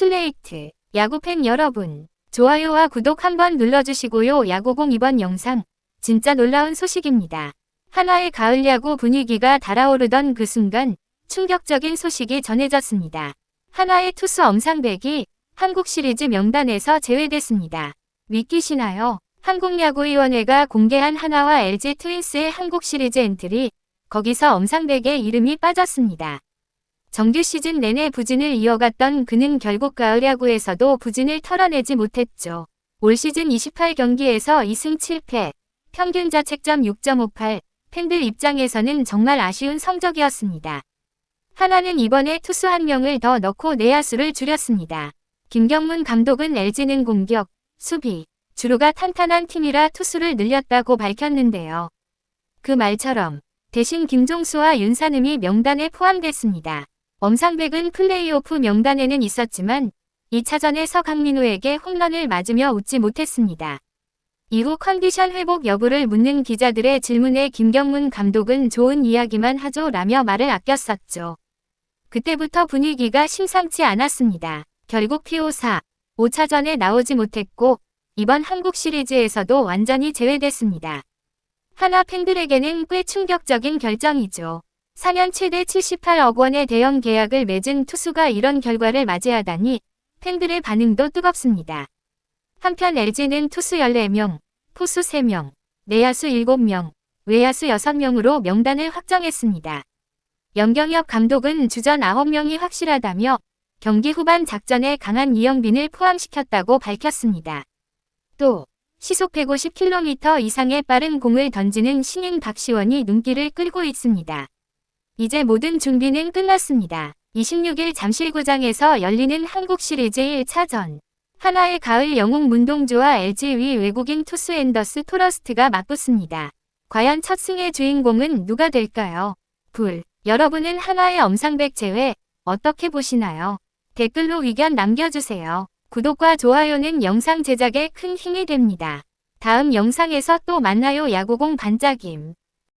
슬레이트, 야구팬 여러분, 좋아요와 구독 한번 눌러주시고요. 야구공 이번 영상, 진짜 놀라운 소식입니다. 한화의 가을 야구 분위기가 달아오르던 그 순간, 충격적인 소식이 전해졌습니다. 한화의 투수 엄상백이 한국 시리즈 명단에서 제외됐습니다. 믿기시나요? 한국야구위원회가 공개한 한화와 LG 트윈스의 한국 시리즈 엔트리, 거기서 엄상백의 이름이 빠졌습니다. 정규 시즌 내내 부진을 이어갔던 그는 결국 가을 야구에서도 부진을 털어내지 못했죠. 올 시즌 28경기에서 2승 7패, 평균 자책점 6.58, 팬들 입장에서는 정말 아쉬운 성적이었습니다. 하나는 이번에 투수 한 명을 더 넣고 내야수를 줄였습니다. 김경문 감독은 LG는 공격, 수비, 주루가 탄탄한 팀이라 투수를 늘렸다고 밝혔는데요. 그 말처럼 대신 김종수와 윤산음이 명단에 포함됐습니다. 엄상백은 플레이오프 명단에는 있었지만 2차전에 서강민호에게 홈런을 맞으며 웃지 못했습니다. 이후 컨디션 회복 여부를 묻는 기자들의 질문에 김경문 감독은 좋은 이야기만 하죠 라며 말을 아꼈었죠. 그때부터 분위기가 심상치 않았습니다. 결국 PO4, 5차전에 나오지 못했고 이번 한국 시리즈에서도 완전히 제외됐습니다. 하나 팬들에게는 꽤 충격적인 결정이죠. 4년 최대 78억 원의 대형 계약을 맺은 투수가 이런 결과를 맞이하다니 팬들의 반응도 뜨겁습니다. 한편 LG는 투수 14명, 포수 3명, 내야수 7명, 외야수 6명으로 명단을 확정했습니다. 염경엽 감독은 주전 9명이 확실하다며 경기 후반 작전에 강한 이영빈을 포함시켰다고 밝혔습니다. 또 시속 150km 이상의 빠른 공을 던지는 신인 박시원이 눈길을 끌고 있습니다. 이제 모든 준비는 끝났습니다. 26일 잠실구장에서 열리는 한국 시리즈 1차전. 하나의 가을 영웅 문동주와 LG 위 외국인 투수 앤더스 토러스트가 맞붙습니다. 과연 첫 승의 주인공은 누가 될까요? 불. 여러분은 하나의 엄상백 제외 어떻게 보시나요? 댓글로 의견 남겨주세요. 구독과 좋아요는 영상 제작에 큰 힘이 됩니다. 다음 영상에서 또 만나요 야구공 반짝임.